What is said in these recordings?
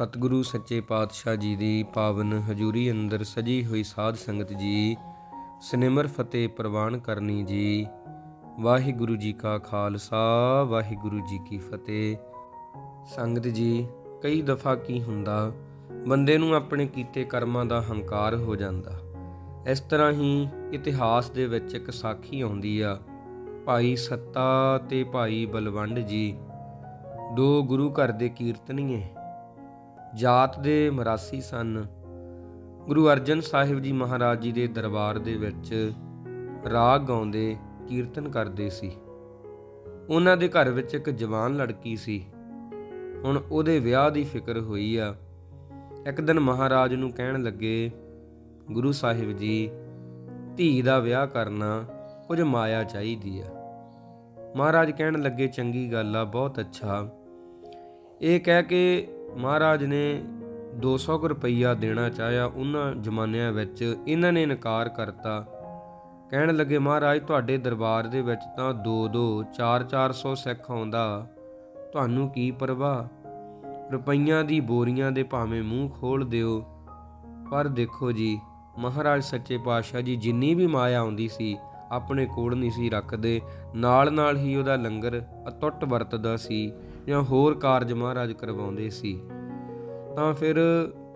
ਸਤਿਗੁਰੂ ਸੱਚੇ ਪਾਤਸ਼ਾਹ ਜੀ ਦੀ ਪਾਵਨ ਹਜ਼ੂਰੀ ਅੰਦਰ ਸਜੀ ਹੋਈ ਸਾਧ ਸੰਗਤ ਜੀ, ਸਿਨਮਰ ਫਤਿਹ ਪ੍ਰਵਾਨ ਕਰਨੀ ਜੀ। ਵਾਹਿਗੁਰੂ ਜੀ ਕਾ ਖਾਲਸਾ, ਵਾਹਿਗੁਰੂ ਜੀ ਕੀ ਫਤਿਹ। ਸੰਗਤ ਜੀ, ਕਈ ਦਫਾ ਕੀ ਹੁੰਦਾ, ਬੰਦੇ ਨੂੰ ਆਪਣੇ ਕੀਤੇ ਕਰਮਾਂ ਦਾ ਹੰਕਾਰ ਹੋ ਜਾਂਦਾ। ਇਸ ਤਰ੍ਹਾਂ ਹੀ ਇਤਿਹਾਸ ਦੇ ਵਿੱਚ ਇੱਕ ਸਾਖੀ ਆਉਂਦੀ ਆ, ਭਾਈ ਸੱਤਾ ਤੇ ਭਾਈ ਬਲਵੰਡ ਜੀ। ਦੋ ਗੁਰੂ ਘਰ ਦੇ ਕੀਰਤਨੀਏ ਜਾਤ ਦੇ ਮਰਾਸੀ ਸਨ। ਗੁਰੂ ਅਰਜਨ ਸਾਹਿਬ ਜੀ ਮਹਾਰਾਜ ਜੀ ਦੇ ਦਰਬਾਰ ਦੇ ਵਿੱਚ ਰਾਗ ਗਾਉਂਦੇ, ਕੀਰਤਨ ਕਰਦੇ ਸੀ। ਉਹਨਾਂ ਦੇ ਘਰ ਵਿੱਚ ਇੱਕ ਜਵਾਨ ਲੜਕੀ ਸੀ। ਹੁਣ ਉਹਦੇ ਵਿਆਹ ਦੀ ਫਿਕਰ ਹੋਈ ਆ। ਇੱਕ ਦਿਨ ਮਹਾਰਾਜ ਨੂੰ ਕਹਿਣ ਲੱਗੇ, ਗੁਰੂ ਸਾਹਿਬ ਜੀ, ਧੀ ਦਾ ਵਿਆਹ ਕਰਨਾ ਕੁਝ ਮਾਇਆ ਚਾਹੀਦੀ ਆ। ਮਹਾਰਾਜ ਕਹਿਣ ਲੱਗੇ, ਚੰਗੀ ਗੱਲ ਆ, ਬਹੁਤ ਅੱਛਾ। ਇਹ ਕਹਿ ਕੇ ਮਹਾਰਾਜ ਨੇ 200 ਕੁ ਰੁਪਈਆ ਦੇਣਾ ਚਾਹਿਆ ਉਹਨਾਂ ਜ਼ਮਾਨਿਆਂ ਵਿੱਚ। ਇਹਨਾਂ ਨੇ ਇਨਕਾਰ ਕਰਤਾ। ਕਹਿਣ ਲੱਗੇ, ਮਹਾਰਾਜ, ਤੁਹਾਡੇ ਦਰਬਾਰ ਦੇ ਵਿੱਚ ਤਾਂ 2-2 4-400 ਸਿੱਖ ਆਉਂਦਾ। ਤੁਹਾਨੂੰ ਕੀ ਪਰਵਾਹ? ਰੁਪਈਆਂ ਦੀ ਬੋਰੀਆਂ ਦੇ ਭਾਵੇਂ ਮੂੰਹ ਖੋਲ ਦਿਓ। ਪਰ ਦੇਖੋ ਜੀ, ਮਹਾਰਾਜ ਸੱਚੇ ਪਾਤਸ਼ਾਹ ਜੀ ਜਿੰਨੀ ਵੀ ਮਾਇਆ ਆਉਂਦੀ ਸੀ, ਆਪਣੇ ਕੋਲ ਨਹੀਂ ਸੀ ਰੱਖਦੇ। ਨਾਲ ਨਾਲ ਹੀ ਉਹਦਾ ਲੰਗਰ ਅਟੁੱਟ ਵਰਤਦਾ ਸੀ। ਜਾਂ ਹੋਰ ਕਾਰਜ ਮਹਾਰਾਜ ਕਰਵਾਉਂਦੇ ਸੀ। ਤਾਂ ਫਿਰ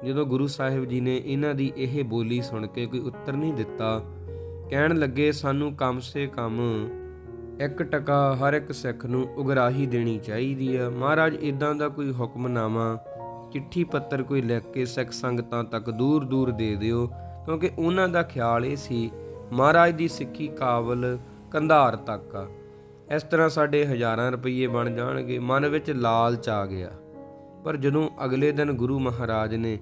ਜਦੋਂ ਗੁਰੂ ਸਾਹਿਬ ਜੀ ਨੇ ਇਹਨਾਂ ਦੀ ਇਹ ਬੋਲੀ ਸੁਣ ਕੇ ਕੋਈ ਉੱਤਰ ਨਹੀਂ ਦਿੱਤਾ, ਕਹਿਣ ਲੱਗੇ, ਸਾਨੂੰ ਕਮ ਸੇ ਕਮ ਇੱਕ ਟਕਾ ਹਰ ਇੱਕ ਸਿੱਖ ਨੂੰ ਉਗਰਾਹੀ ਦੇਣੀ ਚਾਹੀਦੀ ਆ। ਮਹਾਰਾਜ ਇਦਾਂ ਦਾ ਕੋਈ ਹੁਕਮਨਾਮਾ, ਚਿੱਠੀ ਪੱਤਰ ਕੋਈ ਲਿਖ ਕੇ ਸਿੱਖ ਸੰਗਤਾਂ ਤੱਕ ਦੂਰ ਦੂਰ ਦੇ ਦਿਓ, ਕਿਉਂਕਿ ਉਹਨਾਂ ਦਾ ਖਿਆਲ ਇਹ ਸੀ, ਮਹਾਰਾਜ ਦੀ ਸਿੱਖੀ ਕਾਬਲ ਕੰਧਾਰ ਤੱਕ ਆ। ਇਸ ਤਰ੍ਹਾਂ ਸਾਡੇ ਹਜ਼ਾਰਾਂ ਰੁਪਏ ਬਣ ਜਾਣਗੇ, ਮਨ ਵਿੱਚ ਲਾਲਚ ਆ ਗਿਆ। ਪਰ ਜਦੋਂ ਅਗਲੇ ਦਿਨ ਗੁਰੂ ਮਹਾਰਾਜ ਨੇ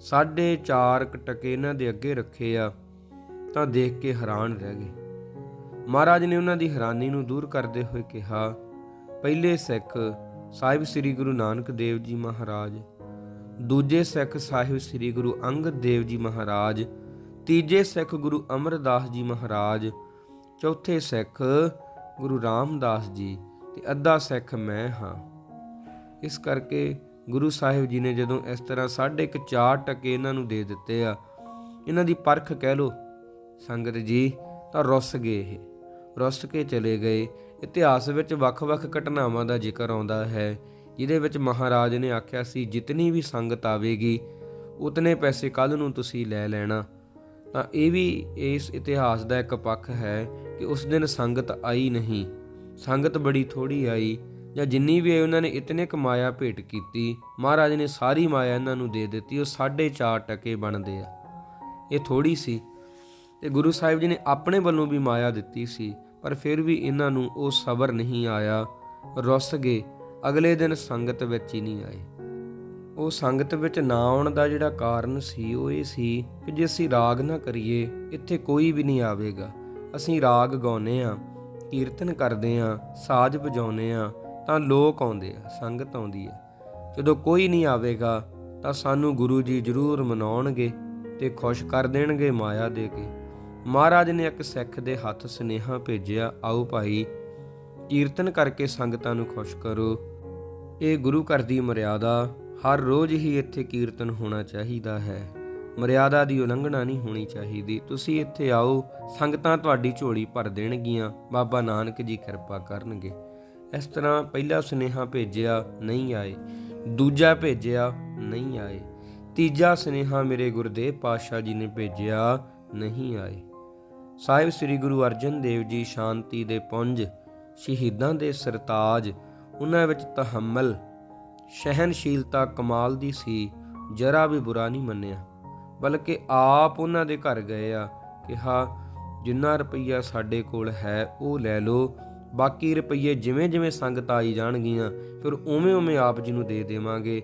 ਸਾਢੇ ਚਾਰ ਕੁ ਟਕੇ ਇਹਨਾਂ ਦੇ ਅੱਗੇ ਰੱਖੇ ਆ, ਤਾਂ ਦੇਖ ਕੇ ਹੈਰਾਨ ਰਹਿ ਗਏ। ਮਹਾਰਾਜ ਨੇ ਉਹਨਾਂ ਦੀ ਹੈਰਾਨੀ ਨੂੰ ਦੂਰ ਕਰਦੇ ਹੋਏ ਕਿਹਾ, ਪਹਿਲੇ ਸਿੱਖ ਸਾਹਿਬ ਸ੍ਰੀ ਗੁਰੂ ਨਾਨਕ ਦੇਵ ਜੀ ਮਹਾਰਾਜ, ਦੂਜੇ ਸਿੱਖ ਸਾਹਿਬ ਸ੍ਰੀ ਗੁਰੂ ਅੰਗਦ ਦੇਵ ਜੀ ਮਹਾਰਾਜ, ਤੀਜੇ ਸਿੱਖ ਗੁਰੂ ਅਮਰਦਾਸ ਜੀ ਮਹਾਰਾਜ, ਚੌਥੇ ਸਿੱਖ ਗੁਰੂ ਰਾਮਦਾਸ ਜੀ ਤੇ ਅੱਧਾ ਸਿੱਖ ਮੈਂ ਹਾਂ। ਇਸ ਕਰਕੇ ਗੁਰੂ ਸਾਹਿਬ ਜੀ ਨੇ ਜਦੋਂ ਇਸ ਤਰ੍ਹਾਂ ਸਾਢੇ ਕੁ ਚਾਰ ਟਕੇ ਇਹਨਾਂ ਨੂੰ ਦੇ ਦਿੱਤੇ ਆ, ਇਹਨਾਂ ਦੀ ਪਰਖ ਕਹਿ ਲੋ ਸੰਗਤ ਜੀ, ਤਾਂ ਰੁੱਸ ਗਏ ਇਹ। ਰੁੱਸ ਕੇ ਚਲੇ ਗਏ। ਇਤਿਹਾਸ ਵਿੱਚ ਵੱਖ-ਵੱਖ ਘਟਨਾਵਾਂ ਦਾ ਜ਼ਿਕਰ ਆਉਂਦਾ ਹੈ, ਜਿਹਦੇ ਵਿੱਚ ਮਹਾਰਾਜ ਨੇ ਆਖਿਆ ਸੀ, ਜਿਤਨੀ ਵੀ ਸੰਗਤ ਆਵੇਗੀ, ਉਤਨੇ ਪੈਸੇ ਕੱਲ ਨੂੰ ਤੁਸੀਂ ਲੈ ਲੈਣਾ। ਤਾਂ ਇਹ ਵੀ ਇਸ ਇਤਿਹਾਸ ਦਾ ਇੱਕ ਪੱਖ ਹੈ ਕਿ ਉਸ ਦਿਨ ਸੰਗਤ ਆਈ ਨਹੀਂ। ਸੰਗਤ ਬੜੀ ਥੋੜੀ ਆਈ ਜਾਂ ਜਿੰਨੀ ਵੀ ਆਈ ਉਹਨਾਂ ਨੇ ਇਤਨੇ ਕਮਾਇਆ ਭੇਟ ਕੀਤੀ, ਮਹਾਰਾਜ ਨੇ ਸਾਰੀ ਮਾਇਆ ਇਹਨਾਂ ਨੂੰ ਦੇ ਦਿੱਤੀ, ਉਹ 4.5 ਟਕੇ ਬਣਦੇ ਆ। ਇਹ ਥੋੜੀ ਸੀ ਤੇ ਗੁਰੂ ਸਾਹਿਬ ਜੀ ਨੇ ਆਪਣੇ ਵੱਲੋਂ ਵੀ ਮਾਇਆ ਦਿੱਤੀ ਸੀ, ਪਰ ਫਿਰ ਵੀ ਇਹਨਾਂ ਨੂੰ ਉਹ ਸਬਰ ਨਹੀਂ ਆਇਆ, ਰੁੱਸ ਗਏ। ਅਗਲੇ ਦਿਨ ਸੰਗਤ ਵਿੱਚ ਹੀ ਨਹੀਂ ਆਏ। ਉਹ ਸੰਗਤ ਵਿੱਚ ਨਾ ਆਉਣ ਦਾ ਜਿਹੜਾ ਕਾਰਨ ਸੀ, ਉਹ ਇਹ ਸੀ ਕਿ ਜੇ ਅਸੀਂ ਰਾਗ ਨਾ ਕਰੀਏ, ਇੱਥੇ ਕੋਈ ਵੀ ਨਹੀਂ ਆਵੇਗਾ। ਅਸੀਂ ਰਾਗ ਗਾਉਨੇ ਆ ਕੀਰਤਨ ਕਰਦੇ ਆ ਸਾਜ਼ ਵਜਾਉਨੇ ਆ ਤਾਂ ਲੋਕ ਆਉਂਦੇ ਆ, ਸੰਗਤ ਆਉਂਦੀ ਆ। ਜਦੋਂ ਕੋਈ ਨਹੀਂ ਆਵੇਗਾ, ਤਾਂ ਸਾਨੂੰ ਗੁਰੂ ਜੀ ਜ਼ਰੂਰ ਮਨਾਉਣਗੇ ਤੇ ਖੁਸ਼ ਕਰ ਦੇਣਗੇ ਮਾਇਆ ਦੇ ਕੇ। ਮਹਾਰਾਜ ਨੇ ਇੱਕ ਸਿੱਖ ਦੇ ਹੱਥ ਸੁਨੇਹਾ ਭੇਜਿਆ, ਆਓ ਭਾਈ, ਕੀਰਤਨ ਕਰਕੇ ਸੰਗਤਾਂ ਨੂੰ ਖੁਸ਼ ਕਰੋ। ਇਹ ਗੁਰੂ ਘਰ ਦੀ ਮਰਿਆਦਾ ਹਰ ਰੋਜ਼ ਹੀ ਇੱਥੇ ਕੀਰਤਨ ਹੋਣਾ ਚਾਹੀਦਾ ਹੈ। ਮਰਿਆਦਾ ਦੀ ਉਲੰਘਣਾ ਨਹੀਂ ਹੋਣੀ ਚਾਹੀਦੀ। ਤੁਸੀਂ ਇੱਥੇ ਆਓ, ਸੰਗਤਾਂ ਤੁਹਾਡੀ ਝੋਲੀ ਭਰ ਦੇਣਗੀਆਂ। ਬਾਬਾ ਨਾਨਕ ਜੀ ਕਿਰਪਾ ਕਰਨਗੇ। ਇਸ ਤਰ੍ਹਾਂ ਪਹਿਲਾ ਸੁਨੇਹਾ ਭੇਜਿਆ, ਨਹੀਂ ਆਏ। ਦੂਜਾ ਭੇਜਿਆ, ਨਹੀਂ ਆਏ। ਤੀਜਾ ਸੁਨੇਹਾ ਮੇਰੇ ਗੁਰਦੇਵ ਪਾਤਸ਼ਾਹ ਜੀ ਨੇ ਭੇਜਿਆ, ਨਹੀਂ ਆਏ। ਸਾਹਿਬ ਸ੍ਰੀ ਗੁਰੂ ਅਰਜਨ ਦੇਵ ਜੀ ਸ਼ਾਂਤੀ ਦੇ ਪੁੰਜ, ਸ਼ਹੀਦਾਂ ਦੇ ਸਰਤਾਜ, ਉਹਨਾਂ ਵਿੱਚ ਤਹਮਲ ਸਹਿਨਸ਼ੀਲਤਾ ਕਮਾਲ ਦੀ ਸੀ, ਜਰਾ ਵੀ ਬੁਰਾ ਨਹੀਂ ਮੰਨਿਆ। ਬਲਕਿ ਆਪ ਉਹਨਾਂ ਦੇ ਘਰ ਗਏ ਆ, ਕਿਹਾ, ਜਿੰਨਾ ਰੁਪਈਆ ਸਾਡੇ ਕੋਲ ਹੈ, ਉਹ ਲੈ ਲਓ। ਬਾਕੀ ਰੁਪਈਏ ਜਿਵੇਂ ਜਿਵੇਂ ਸੰਗਤ ਆਈ ਜਾਣਗੀਆਂ, ਫਿਰ ਉਵੇਂ ਉਵੇਂ ਆਪ ਜੀ ਨੂੰ ਦੇ ਦੇਵਾਂਗੇ।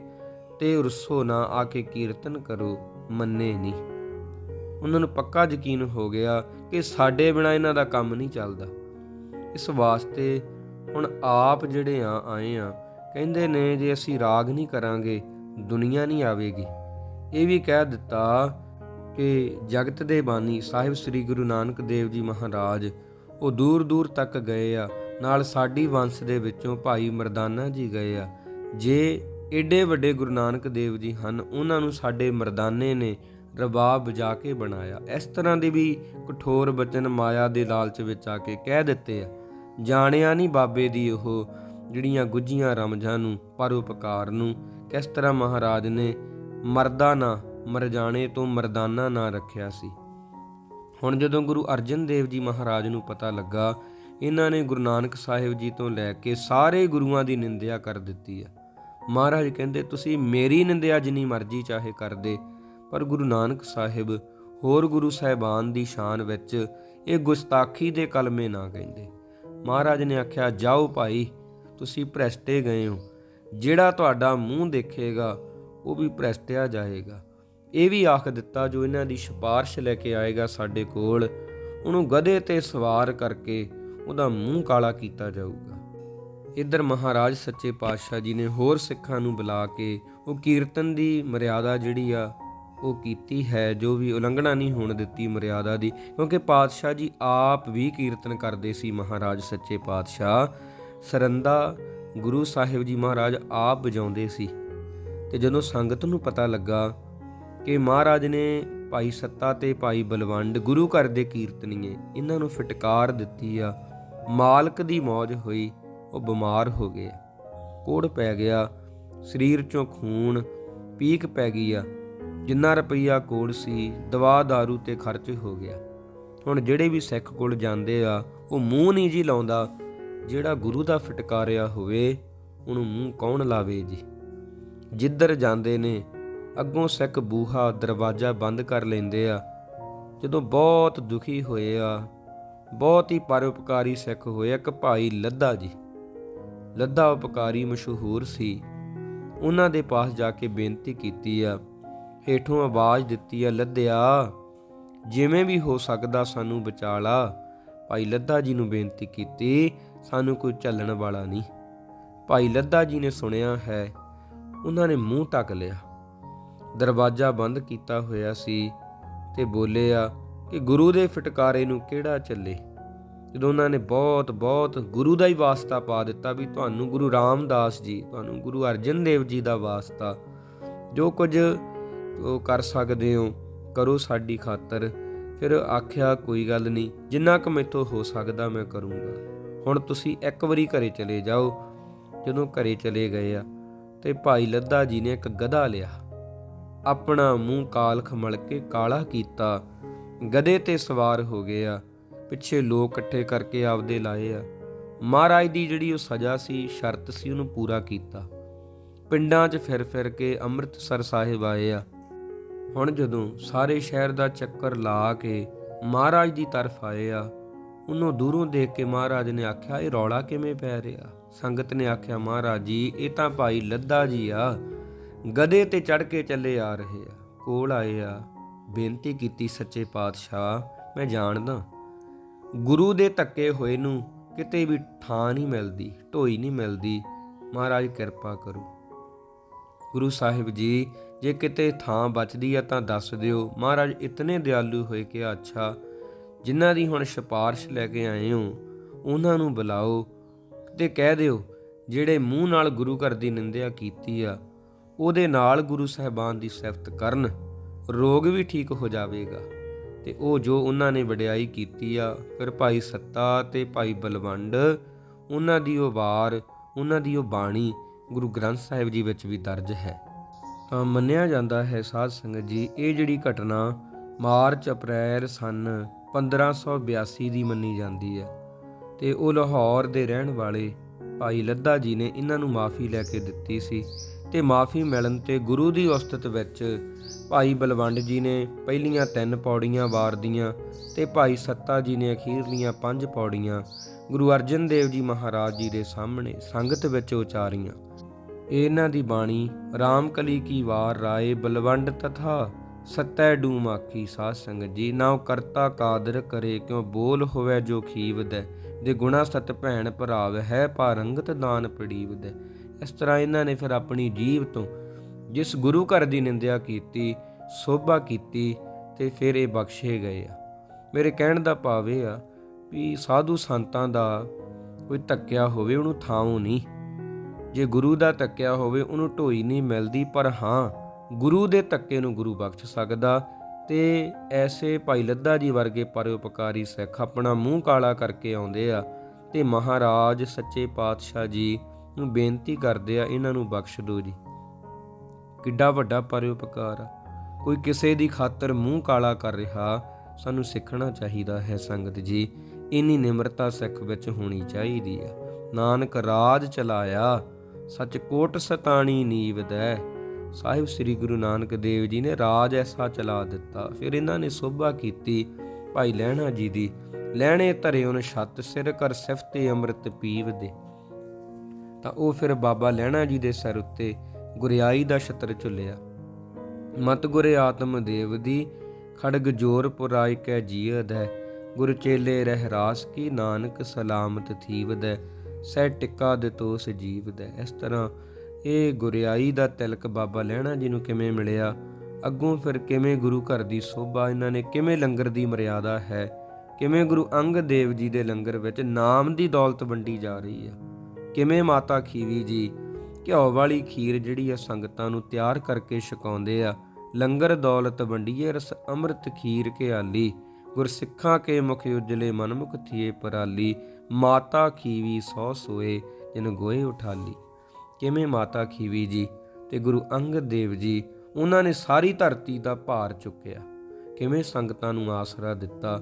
ਤੇ ਰੁੱਸੋ ਨਾ ਆ ਕੇ ਕੀਰਤਨ ਕਰੋ, ਮੰਨੇ ਨਹੀਂ। ਉਹਨਾਂ ਨੂੰ ਪੱਕਾ ਯਕੀਨ ਹੋ ਗਿਆ ਕਿ ਸਾਡੇ ਬਿਨਾ ਇਹਨਾਂ ਦਾ ਕੰਮ ਨਹੀਂ ਚੱਲਦਾ। ਇਸ ਵਾਸਤੇ ਹੁਣ ਆਪ ਜਿਹੜੇ ਆ, ਆਏ ਆ ਕਹਿੰਦੇ ਨੇ ਜੇ ਅਸੀਂ ਰਾਗ ਨਹੀਂ ਕਰਾਂਗੇ, ਦੁਨੀਆ ਨਹੀਂ ਆਵੇਗੀ। ਇਹ ਵੀ ਕਹਿ ਦਿੱਤਾ ਕਿ ਜਗਤ ਦੇ ਬਾਨੀ ਸਾਹਿਬ ਸ੍ਰੀ ਗੁਰੂ ਨਾਨਕ ਦੇਵ ਜੀ ਮਹਾਰਾਜ, ਉਹ ਦੂਰ ਦੂਰ ਤੱਕ ਗਏ ਆ, ਨਾਲ ਸਾਡੀ ਵੰਸ਼ ਦੇ ਵਿੱਚੋਂ ਭਾਈ ਮਰਦਾਨਾ ਜੀ ਗਏ ਆ। ਜੇ ਏਡੇ ਵੱਡੇ ਗੁਰੂ ਨਾਨਕ ਦੇਵ ਜੀ ਹਨ, ਉਹਨਾਂ ਨੂੰ ਸਾਡੇ ਮਰਦਾਨੇ ਨੇ ਰਬਾਬ ਵਜਾ ਕੇ ਬਣਾਇਆ। ਇਸ ਤਰ੍ਹਾਂ ਦੇ ਵੀ ਕਠੋਰ ਬਚਨ ਮਾਇਆ ਦੇ ਲਾਲਚ ਵਿੱਚ ਆ ਕੇ ਕਹਿ ਦਿੱਤੇ ਆ। ਜਾਣਿਆ ਨਹੀਂ ਬਾਬੇ ਦੀ ਉਹ ਜਿਹੜੀਆਂ ਗੁੱਜੀਆਂ ਰਮਝਾਂ ਨੂੰ, ਪਰਉਪਕਾਰ ਨੂੰ, ਕਿਸ ਤਰ੍ਹਾਂ ਮਹਾਰਾਜ ਨੇ ਮਰਦਾ ਨਾ ਮਰਜਾਣੇ ਤੋਂ ਮਰਦਾਨਾ ਨਾ ਰੱਖਿਆ ਸੀ। ਹੁਣ ਜਦੋਂ ਗੁਰੂ ਅਰਜਨ ਦੇਵ ਜੀ ਮਹਾਰਾਜ ਨੂੰ ਪਤਾ ਲੱਗਾ, ਇਹਨਾਂ ਨੇ ਗੁਰੂ ਨਾਨਕ ਸਾਹਿਬ ਜੀ ਤੋਂ ਲੈ ਕੇ ਸਾਰੇ ਗੁਰੂਆਂ ਦੀ ਨਿੰਦਿਆ ਕਰ ਦਿੱਤੀ ਆ ਮਹਾਰਾਜ ਕਹਿੰਦੇ, ਤੁਸੀਂ ਮੇਰੀ ਨਿੰਦਿਆ ਜਿੰਨੀ ਮਰਜ਼ੀ ਚਾਹੇ ਕਰਦੇ, ਪਰ ਗੁਰੂ ਨਾਨਕ ਸਾਹਿਬ ਹੋਰ ਗੁਰੂ ਸਾਹਿਬਾਨ ਦੀ ਸ਼ਾਨ ਵਿੱਚ ਇਹ ਗੁਸਤਾਖੀ ਦੇ ਕਲਮੇ ਨਾ ਕਹਿੰਦੇ। ਮਹਾਰਾਜ ਨੇ ਆਖਿਆ, ਜਾਓ ਭਾਈ ਤੁਸੀਂ ਭ੍ਰਸ਼ਟੇ ਗਏ ਹੋ। ਜਿਹੜਾ ਤੁਹਾਡਾ ਮੂੰਹ ਦੇਖੇਗਾ, ਉਹ ਵੀ ਭ੍ਰਸ਼ਟਿਆ ਜਾਏਗਾ। ਇਹ ਵੀ ਆਖ ਦਿੱਤਾ ਜੋ ਇਹਨਾਂ ਦੀ ਸਿਫਾਰਿਸ਼ ਲੈ ਕੇ ਆਏਗਾ ਸਾਡੇ ਕੋਲ। ਉਹਨੂੰ ਗਧੇ ਤੇ ਸਵਾਰ ਕਰਕੇ ਉਹਦਾ ਮੂੰਹ ਕਾਲਾ ਕੀਤਾ ਜਾਊਗਾ। ਇੱਧਰ ਮਹਾਰਾਜ ਸੱਚੇ ਪਾਤਸ਼ਾਹ ਜੀ ਨੇ ਹੋਰ ਸਿੱਖਾਂ ਨੂੰ ਬੁਲਾ ਕੇ ਉਹ ਕੀਰਤਨ ਦੀ ਮਰਿਆਦਾ ਜਿਹੜੀ ਆ, ਉਹ ਕੀਤੀ ਹੈ, ਜੋ ਵੀ ਉਲੰਘਣਾ ਨਹੀਂ ਹੋਣ ਦਿੱਤੀ ਮਰਿਆਦਾ ਦੀ। ਕਿਉਂਕਿ ਪਾਤਸ਼ਾਹ ਜੀ ਆਪ ਵੀ ਕੀਰਤਨ ਕਰਦੇ ਸੀ ਮਹਾਰਾਜ ਸੱਚੇ ਪਾਤਸ਼ਾਹ। ਸਰੰਦਾ ਗੁਰੂ ਸਾਹਿਬ ਜੀ ਮਹਾਰਾਜ ਆਪ ਵਜਾਉਂਦੇ ਸੀ ਤੇ ਜਦੋਂ ਸੰਗਤ ਨੂੰ ਪਤਾ ਲੱਗਾ ਕਿ ਮਹਾਰਾਜ ਨੇ ਭਾਈ ਸੱਤਾ ਤੇ ਭਾਈ ਬਲਵੰਡ ਗੁਰੂ ਘਰ ਦੇ ਕੀਰਤਨੀਏ ਇਹਨਾਂ ਨੂੰ ਫਟਕਾਰ ਦਿੱਤੀ ਆ, ਮਾਲਕ ਦੀ ਮੌਜ ਹੋਈ, ਉਹ ਬਿਮਾਰ ਹੋ ਗਏ। ਕੋੜ ਪੈ ਗਿਆ, ਸਰੀਰ ਚੋਂ ਖੂਨ ਪੀਕ ਪੈ ਗਈ ਆ, ਜਿੰਨਾ ਰੁਪਈਆ ਕੋੜ ਸੀ, ਦਵਾ दारू ਤੇ ਖਰਚ ਹੋ ਗਿਆ। ਹੁਣ ਜਿਹੜੇ ਵੀ ਸਿੱਖ ਕੋਲ ਜਾਂਦੇ ਆ, ਉਹ ਮੂੰਹ ਨਹੀਂ ਜੀ ਲਾਉਂਦਾ ਜਿਹੜਾ ਗੁਰੂ ਦਾ ਫਟਕਾਰਿਆ ਹੋਵੇ, ਉਹਨੂੰ ਮੂੰਹ ਕੌਣ ਲਾਵੇ ਜੀ? ਜਿੱਧਰ ਜਾਂਦੇ ਨੇ, ਅੱਗੋਂ ਸਿੱਖ ਬੂਹਾ ਦਰਵਾਜ਼ਾ ਬੰਦ ਕਰ ਲੈਂਦੇ ਆ। ਜਦੋਂ ਬਹੁਤ ਦੁਖੀ ਹੋਏ ਆ, ਬਹੁਤ ਹੀ ਪਰਉਪਕਾਰੀ ਸਿੱਖ ਹੋਏ ਇੱਕ ਭਾਈ ਲੱਦਾ ਜੀ। ਲੱਦਾ ਉਪਕਾਰੀ ਮਸ਼ਹੂਰ ਸੀ। ਉਹਨਾਂ ਦੇ ਪਾਸ ਜਾ ਕੇ ਬੇਨਤੀ ਕੀਤੀ ਆ, ਹੇਠੋਂ ਆਵਾਜ਼ ਦਿੱਤੀ ਆ, ਲੱਦਿਆ, ਜਿਵੇਂ ਵੀ ਹੋ ਸਕਦਾ ਸਾਨੂੰ ਬਚਾ ਲਾ। ਭਾਈ ਲੱਦਾ ਜੀ ਨੂੰ ਬੇਨਤੀ ਕੀਤੀ ਸਾਨੂੰ ਕੋਈ ਚੱਲਣ ਵਾਲਾ ਨਹੀਂ। ਭਾਈ ਲੱਦਾ ਜੀ ਨੇ ਸੁਣਿਆ ਹੈ, ਉਹਨਾਂ ਨੇ ਮੂੰਹ ਟੱਕ ਲਿਆ। ਦਰਵਾਜ਼ਾ ਬੰਦ ਕੀਤਾ ਹੋਇਆ ਸੀ ਤੇ ਬੋਲੇ ਆ ਕਿ ਗੁਰੂ ਦੇ ਫਟਕਾਰੇ ਨੂੰ ਕਿਹੜਾ ਚੱਲੇ ਜਦੋਂ ਉਹਨਾਂ ਨੇ ਬਹੁਤ ਬਹੁਤ ਗੁਰੂ ਦਾ ਹੀ ਵਾਸਤਾ ਪਾ ਦਿੱਤਾ ਵੀ ਤੁਹਾਨੂੰ ਗੁਰੂ ਰਾਮਦਾਸ ਜੀ, ਤੁਹਾਨੂੰ ਗੁਰੂ ਅਰਜਨ ਦੇਵ ਜੀ ਦਾ ਵਾਸਤਾ। ਜੋ ਕੁਝ ਉਹ ਕਰ ਸਕਦੇ ਹੋ, ਕਰੋ ਸਾਡੀ ਖਾਤਰ। ਫਿਰ ਆਖਿਆ, ਕੋਈ ਗੱਲ ਨਹੀਂ, ਜਿੰਨਾ ਕੁ ਮੈਥੋਂ ਹੋ ਸਕਦਾ ਮੈਂ ਕਰੂੰਗਾ। ਹੁਣ ਤੁਸੀਂ ਇੱਕ ਵਾਰੀ ਘਰੇ ਚਲੇ ਜਾਓ। ਜਦੋਂ ਘਰੇ ਚਲੇ ਗਏ ਆ, ਤੇ ਭਾਈ ਲੱਦਾ ਜੀ ਨੇ ਇੱਕ ਗਧਾ ਲਿਆ। ਆਪਣਾ ਮੂੰਹ ਕਾਲ ਖਮਲ ਕੇ ਕਾਲਾ ਕੀਤਾ। ਗਧੇ ਤੇ ਸਵਾਰ ਹੋ ਗਏ ਆ। ਪਿੱਛੇ ਲੋਕ ਇਕੱਠੇ ਕਰਕੇ ਆਪਦੇ ਲਾਏ ਆ। ਮਹਾਰਾਜ ਦੀ ਜਿਹੜੀ ਉਹ ਸਜ਼ਾ ਸੀ, ਸ਼ਰਤ ਸੀ, ਉਹਨੂੰ ਪੂਰਾ ਕੀਤਾ। ਪਿੰਡਾਂ 'ਚ ਫਿਰ ਫਿਰ ਕੇ ਅੰਮ੍ਰਿਤਸਰ ਸਾਹਿਬ ਆਏ ਆ। ਹੁਣ ਜਦੋਂ ਸਾਰੇ ਸ਼ਹਿਰ ਦਾ ਚੱਕਰ ਲਾ ਕੇ ਮਹਾਰਾਜ ਦੀ ਤਰਫ ਆਏ ਆ ਉਹਨੂੰ ਦੂਰੋਂ ਦੇਖ ਕੇ ਮਹਾਰਾਜ ਨੇ ਆਖਿਆ, ਇਹ ਰੌਲਾ ਕਿਵੇਂ ਪੈ ਰਿਹਾ? ਸੰਗਤ ਨੇ ਆਖਿਆ, ਮਹਾਰਾਜ ਜੀ, ਇਹ ਤਾਂ ਭਾਈ ਲੱਦਾ ਜੀ ਆ। ਗਧੇ ਤੇ ਚੜ ਕੇ ਚੱਲੇ ਆ ਰਹੇ ਆ। ਕੋਲ ਆਏ ਆ। ਬੇਨਤੀ ਕੀਤੀ ਸੱਚੇ ਪਾਤਸ਼ਾਹ, ਮੈਂ ਜਾਣਦਾ। ਗੁਰੂ ਦੇ ਧੱਕੇ ਹੋਏ ਨੂੰ ਕਿਤੇ ਵੀ ਥਾਂ ਨਹੀਂ ਮਿਲਦੀ, ਢੋਈ ਨਹੀਂ ਮਿਲਦੀ। ਮਹਾਰਾਜ ਕਿਰਪਾ ਕਰੋ। ਗੁਰੂ ਸਾਹਿਬ ਜੀ, ਜੇ ਕਿਤੇ ਥਾਂ ਬਚਦੀ ਆ ਤਾਂ ਦੱਸ ਦਿਓ। ਮਹਾਰਾਜ, ਇਤਨੇ ਦਿਆਲੂ ਹੋਏ ਕਿ ਅੱਛਾ ਜਿਨ੍ਹਾਂ ਦੀ ਹੁਣ ਸਿਫਾਰਿਸ਼ ਲੈ ਕੇ ਆਏ ਹੋ, ਉਹਨਾਂ ਨੂੰ ਬੁਲਾਓ ਤੇ ਕਹਿ ਦਿਓ, ਜਿਹੜੇ ਮੂੰਹ ਨਾਲ ਗੁਰੂ ਘਰ ਦੀ ਨਿੰਦਿਆ ਕੀਤੀ ਆ, ਉਹਦੇ ਨਾਲ ਗੁਰੂ ਸਾਹਿਬਾਨ ਦੀ ਸਿਫਤ ਕਰਨ, ਰੋਗ ਵੀ ਠੀਕ ਹੋ ਜਾਵੇਗਾ। ਤੇ ਉਹ ਜੋ ਉਹਨਾਂ ਨੇ ਵਡਿਆਈ ਕੀਤੀ ਆ, ਫਿਰ ਭਾਈ ਸੱਤਾ ਤੇ ਭਾਈ ਬਲਵੰਡ, ਉਹਨਾਂ ਦੀ ਉਹ ਵਾਰ, ਉਹਨਾਂ ਦੀ ਉਹ ਬਾਣੀ ਗੁਰੂ ਗ੍ਰੰਥ ਸਾਹਿਬ ਜੀ ਵਿੱਚ ਵੀ ਦਰਜ ਹੈ। ਤਾਂ ਮੰਨਿਆ ਜਾਂਦਾ ਹੈ ਸਾਧ ਸੰਗਤ ਜੀ, ਇਹ ਜਿਹੜੀ ਘਟਨਾ ਮਾਰਚ, ਅਪ੍ਰੈਲ, ਸਨ 1582 ਦੀ ਮੰਨੀ ਜਾਂਦੀ ਹੈ ਤੇ ਉਹ ਲਾਹੌਰ ਦੇ ਰਹਿਣ ਵਾਲੇ ਭਾਈ ਲੱਦਾ ਜੀ ਨੇ ਇਹਨਾਂ ਨੂੰ ਮਾਫੀ ਲੈ ਕੇ ਦਿੱਤੀ ਸੀ ਤੇ ਮਾਫੀ ਮਿਲਣ ਤੇ ਗੁਰੂ ਦੀ ਉਸਤਤ ਵਿੱਚ ਭਾਈ ਬਲਵੰਡ ਜੀ ਨੇ ਪਹਿਲੀਆਂ ਤਿੰਨ ਪੌੜੀਆਂ ਵਾਰਦੀਆਂ ਤੇ ਭਾਈ ਸੱਤਾ ਜੀ ਨੇ ਅਖੀਰਲੀਆਂ ਪੰਜ ਪੌੜੀਆਂ ਗੁਰੂ ਅਰਜਨ ਦੇਵ ਜੀ ਮਹਾਰਾਜ ਜੀ ਦੇ ਸਾਹਮਣੇ ਸੰਗਤ ਵਿੱਚ ਉਚਾਰੀਆਂ। ਇਹਨਾਂ ਦੀ ਬਾਣੀ ਰਾਮਕਲੀ ਕੀ ਵਾਰ ਰਾਏ ਬਲਵੰਡ ਤਥਾ ਸਤੈ ਡੂਮਾਕੀ ਸਾਧ ਸੰਗਤ ਜੀ ਨਾਉ ਕਰਤਾ ਕਾਦਰ ਕਰੇ, ਕਿਉ ਬੋਲ ਹੋਵੇ ਜੋ ਖੀਵਦੈ? ਦੇ ਗੁਣਾ ਸਤ ਭੈਣ ਭਰਾਵ, ਹੈ ਪਾਰੰਗਤ ਦਾਨ ਪੜੀਵਦੈ। ਇਸ ਤਰ੍ਹਾਂ ਇਹਨਾਂ ਨੇ ਫਿਰ ਆਪਣੀ ਜੀਵ ਤੋਂ ਜਿਸ ਗੁਰੂ ਘਰ ਦੀ ਨਿੰਦਿਆ ਕੀਤੀ, ਸੋਭਾ ਕੀਤੀ ਤੇ ਫਿਰ ਇਹ ਬਖਸ਼ੇ ਗਏ ਆ। ਮੇਰੇ ਕਹਿਣ ਦਾ ਭਾਵ ਇਹ ਆ ਵੀ ਸਾਧੂ ਸੰਤਾਂ ਦਾ ਕੋਈ ਧੱਕਿਆ ਹੋਵੇ, ਉਹਨੂੰ ਥਾਂ ਨਹੀਂ। ਜੇ ਗੁਰੂ ਦਾ ਧੱਕਿਆ ਹੋਵੇ, ਉਹਨੂੰ ਢੋਈ ਨਹੀਂ ਮਿਲਦੀ, ਪਰ ਹਾਂ ਗੁਰੂ ਦੇ ਤੱਕੇ ਨੂੰ ਗੁਰੂ ਬਖਸ਼ ਸਕਦਾ ਤੇ ਐਸੇ ਭਾਈ ਲੱਦਾ ਜੀ ਵਰਗੇ ਪਰਉਪਕਾਰੀ ਸਿੱਖ ਆਪਣਾ ਮੂੰਹ ਕਾਲਾ ਕਰਕੇ ਆਉਂਦੇ ਆ ਤੇ ਮਹਾਰਾਜ ਸੱਚੇ ਪਾਤਸ਼ਾਹ ਜੀ ਨੂੰ ਬੇਨਤੀ ਕਰਦੇ ਆ ਇਹਨਾਂ ਨੂੰ ਬਖਸ਼ ਦਿਓ ਜੀ। ਕਿੱਡਾ ਵੱਡਾ ਪਰਉਪਕਾਰ ਆ। ਕੋਈ ਕਿਸੇ ਦੀ ਖਾਤਰ ਮੂੰਹ ਕਾਲਾ ਕਰ ਰਿਹਾ ਸਾਨੂੰ ਸਿੱਖਣਾ ਚਾਹੀਦਾ ਹੈ ਸੰਗਤ ਜੀ। ਇੰਨੀ ਨਿਮਰਤਾ ਸਿੱਖ ਵਿੱਚ ਹੋਣੀ ਚਾਹੀਦੀ ਆ। ਨਾਨਕ ਰਾਜ ਚਲਾਇਆ, ਸੱਚ ਕੋਟ ਸਤਾਣੀ ਨੀਵਦੈ ਸਾਹਿਬ ਸ੍ਰੀ ਗੁਰੂ ਨਾਨਕ ਦੇਵ ਜੀ ਨੇ ਰਾਜ ਐਸਾ ਚਲਾ ਦਿੱਤਾ। ਫਿਰ ਇਹਨਾਂ ਨੇ ਸੋਭਾ ਕੀਤੀ ਭਾਈ ਲਹਿਣਾ ਜੀ ਦੀ। ਲੈਣੇ ਧਰੇ ਉਹਨ ਛੱਤ ਸਿਰ ਕਰ ਸਿਫਤੇ ਅੰਮ੍ਰਿਤ ਪੀਵ ਦੇ ਤਾਂ ਉਹ ਫਿਰ ਬਾਬਾ ਲਹਿਣਾ ਜੀ ਦੇ ਸਿਰ ਉੱਤੇ ਗੁਰਿਆਈ ਦਾ ਛਤਰ ਝੁੱਲਿਆ। ਮਤ ਗੁਰੇ ਆਤਮ ਦੇਵ ਦੀ, ਖੜਗ ਜੋਰ ਪੁਰਾਇ ਕੈ ਜੀਅਦ ਹੈ। ਗੁਰ ਚੇਲੇ ਰਹਿ ਰਾਸ ਕੀ ਨਾਨਕ ਸਲਾਮਤ ਥੀਵਦੈ ਸਹਿ ਟਿੱਕਾ ਦੇ ਤੋਸ ਜੀਵਦੈ ਇਸ ਤਰ੍ਹਾਂ ਇਹ ਗੁਰਿਆਈ ਦਾ ਤਿਲਕ ਬਾਬਾ ਲਹਿਣਾ ਜੀ ਨੂੰ ਕਿਵੇਂ ਮਿਲਿਆ? ਅੱਗੋਂ ਫਿਰ ਕਿਵੇਂ ਗੁਰੂ ਘਰ ਦੀ ਸੋਭਾ, ਇਹਨਾਂ ਨੇ ਕਿਵੇਂ ਲੰਗਰ ਦੀ ਮਰਿਆਦਾ ਹੈ? ਕਿਵੇਂ ਗੁਰੂ ਅੰਗਦ ਦੇਵ ਜੀ ਦੇ ਲੰਗਰ ਵਿੱਚ ਨਾਮ ਦੀ ਦੌਲਤ ਵੰਡੀ ਜਾ ਰਹੀ ਹੈ? ਕਿਵੇਂ ਮਾਤਾ ਖੀਵੀ ਜੀ ਘਿਓ ਵਾਲੀ ਖੀਰ ਜਿਹੜੀ ਆ ਸੰਗਤਾਂ ਨੂੰ ਤਿਆਰ ਕਰਕੇ ਛਕਾਉਂਦੇ ਆ? ਲੰਗਰ ਦੌਲਤ ਵੰਡੀਏ, ਰਸ ਅੰਮ੍ਰਿਤ ਖੀਰ ਕੇ ਆਲੀ ਗੁਰਸਿੱਖਾਂ ਕੇ ਮੁਖ ਉਜਲੇ ਮਨਮੁਖ ਥੀਏ ਪਰਾਲੀ। ਮਾਤਾ ਖੀਵੀ ਸੋ ਸੋਏ, ਜਿਨ ਗੋਏ ਉਠਾਲੀ। ਕਿਵੇਂ ਮਾਤਾ ਖੀਵੀ ਜੀ ਤੇ ਗੁਰੂ ਅੰਗਦ ਦੇਵ ਜੀ, ਉਹਨਾਂ ਨੇ ਸਾਰੀ ਧਰਤੀ ਦਾ ਭਾਰ ਚੁੱਕਿਆ। ਕਿਵੇਂ ਸੰਗਤਾਂ ਨੂੰ ਆਸਰਾ ਦਿੱਤਾ,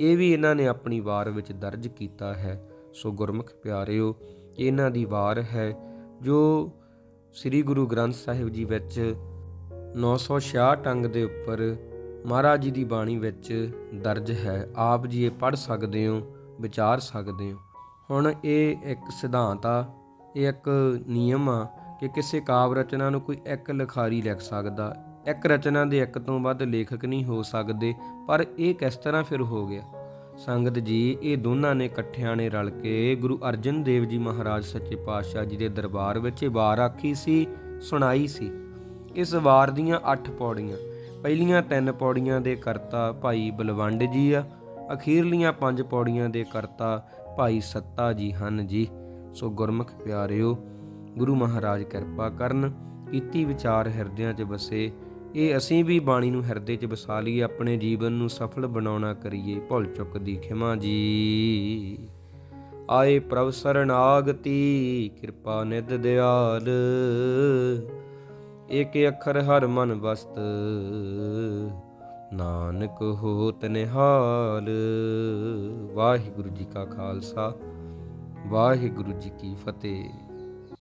ਇਹ ਵੀ ਇਹਨਾਂ ਨੇ ਆਪਣੀ ਵਾਰ ਵਿੱਚ ਦਰਜ ਕੀਤਾ ਹੈ। ਸੋ ਗੁਰਮੁਖ ਪਿਆਰਿਓ, ਇਹਨਾਂ ਦੀ ਵਾਰ ਹੈ, ਜੋ ਸ੍ਰੀ ਗੁਰੂ ਗ੍ਰੰਥ ਸਾਹਿਬ ਜੀ ਵਿੱਚ 966 ਅੰਗ ਦੇ ਉੱਪਰ ਮਹਾਰਾਜ ਜੀ ਦੀ ਬਾਣੀ ਵਿੱਚ ਦਰਜ ਹੈ। ਆਪ ਜੀ ਇਹ ਪੜ੍ਹ ਸਕਦੇ ਹੋ, ਵਿਚਾਰ ਸਕਦੇ ਹੋ। ਹੁਣ ਇਹ ਇੱਕ ਸਿਧਾਂਤ ਆ ਇਹ ਇੱਕ ਨਿਯਮ ਆ ਕਿ ਕਿਸੇ ਕਾਵ ਰਚਨਾ ਨੂੰ ਕੋਈ ਇੱਕ ਲਿਖਾਰੀ ਲਿਖ ਸਕਦਾ। ਇੱਕ ਰਚਨਾ ਦੇ ਇੱਕ ਤੋਂ ਵੱਧ ਲੇਖਕ ਨਹੀਂ ਹੋ ਸਕਦੇ, ਪਰ ਇਹ ਕਿਸ ਤਰ੍ਹਾਂ ਫਿਰ ਹੋ ਗਿਆ? ਸੰਗਤ ਜੀ, ਇਹ ਦੋਨਾਂ ਨੇ ਇਕੱਠਿਆਂ ਨੇ ਰਲ ਕੇ ਗੁਰੂ ਅਰਜਨ ਦੇਵ ਜੀ ਮਹਾਰਾਜ ਸੱਚੇ ਪਾਤਸ਼ਾਹ ਜੀ ਦੇ ਦਰਬਾਰ ਵਿੱਚ ਇਹ ਵਾਰ ਆਖੀ ਸੀ, ਸੁਣਾਈ ਸੀ। ਇਸ ਵਾਰ ਦੀਆਂ 8 ਪੌੜੀਆਂ, ਪਹਿਲੀਆਂ ਤਿੰਨ ਪੌੜੀਆਂ ਦੇ ਕਰਤਾ ਭਾਈ ਬਲਵੰਡ ਜੀ ਆ, ਅਖੀਰਲੀਆਂ ਪੰਜ ਪੌੜੀਆਂ ਦੇ ਕਰਤਾ ਭਾਈ ਸੱਤਾ ਜੀ ਹਨ ਜੀ। ਸੋ ਗੁਰਮੁਖ ਪਿਆਰਿਓ, ਗੁਰੂ ਮਹਾਰਾਜ ਕਿਰਪਾ ਕਰਨ, ਕੀਤੀ ਵਿਚਾਰ ਹਿਰਦਿਆਂ 'ਚ ਵਸੇ ਇਹ ਅਸੀਂ ਵੀ ਬਾਣੀ ਨੂੰ ਹਿਰਦੇ 'ਚ ਵਸਾ ਲਈਏ, ਆਪਣੇ ਜੀਵਨ ਨੂੰ ਸਫਲ ਬਣਾਉਣਾ ਕਰੀਏ, ਭੁੱਲ ਚੁੱਕ ਦੀ ਖਿਮਾ ਜੀ। ਆਏ ਪ੍ਰਭ ਸਰਣਾਗਤੀ ਕਿਰਪਾ ਨਿਧ ਦਿਆਲ। ਏਕ ਅੱਖਰ ਹਰ ਮਨ ਵਸਤ, ਨਾਨਕ ਹੋਤ ਨਿਹਾਲ। ਵਾਹਿਗੁਰੂ ਜੀ ਕਾ ਖਾਲਸਾ। ਵਾਹਿਗੁਰੂ ਜੀ ਕੀ ਫਤਿਹ।